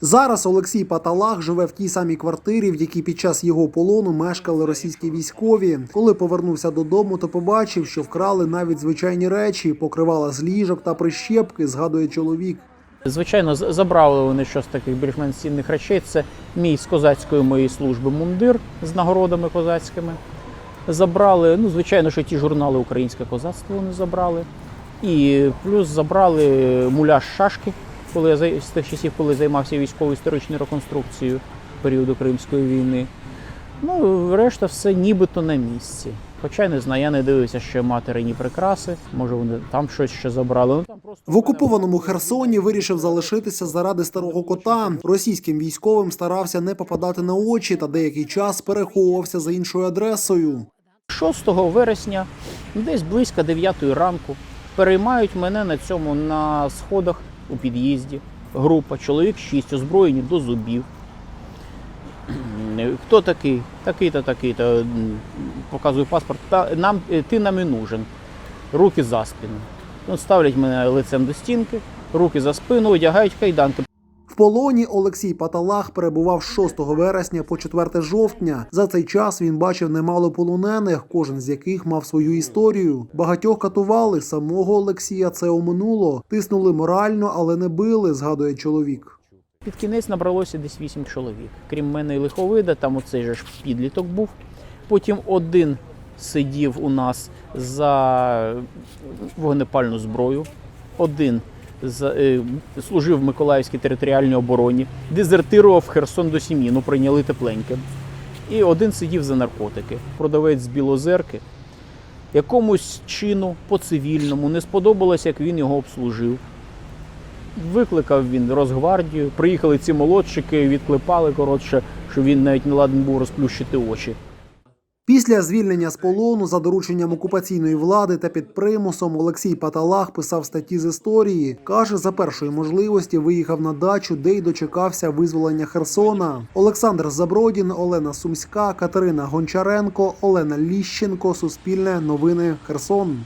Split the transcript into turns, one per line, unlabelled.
Зараз Олексій Паталах живе в тій самій квартирі, в якій під час його полону мешкали російські військові. Коли повернувся додому, то побачив, що вкрали навіть звичайні речі, покривала з ліжок та прищепки, згадує чоловік.
Звичайно, забрали вони щось таких більш-менш цінних речей. Це мій з козацької моєї служби мундир з нагородами козацькими. Забрали, ну, звичайно, що ті журнали Українське козацтво вони забрали. І плюс забрали муляж шашки, коли я з тих часів, коли займався військово-історичною реконструкцією періоду Кримської війни. Ну, решта все нібито на місці. Хоча я не знаю, я не дивився ще материні прикраси. Може, вони там щось ще забрали. Ну,
В окупованому Херсоні вирішив залишитися заради старого кота. Російським військовим старався не попадати на очі та деякий час переховувався за іншою адресою.
6 вересня, десь близько 9 ранку, переймають мене на цьому на сходах у під'їзді. Група, чоловік 6, озброєні до зубів. Хто такий? Такий-то, такий-то. Показую паспорт. Та, нам, е, ти нам і нужен. Руки за спину. Ну, ставлять мене лицем до стінки, руки за спину, одягають кайданки.
Полоні Олексій Паталах перебував з 6 вересня по 4 жовтня. За цей час він бачив немало полонених, кожен з яких мав свою історію. Багатьох катували, самого Олексія це оминуло. Тиснули морально, але не били, згадує чоловік.
Під кінець набралося десь вісім чоловік. Крім мене і лиховида, там оцей же ж підліток був. Потім один сидів у нас за вогнепальну зброю, один служив в Миколаївській територіальній обороні, дезертирував Херсон до сім'ї, ну прийняли тепленьке. І один сидів за наркотики, продавець з Білозерки. Якомусь чину по цивільному не сподобалось, як він його обслужив. Викликав він Росгвардію, приїхали ці молодчики, відклепали коротше, що він навіть не ладен був розплющити очі.
Після звільнення з полону за дорученням окупаційної влади та під примусом Олексій Паталах писав статті з історії. Каже, за першої можливості виїхав на дачу, де й дочекався визволення Херсона. Олександр Забродін, Олена Сумська, Катерина Гончаренко, Олена Ліщенко. Суспільне новини Херсон.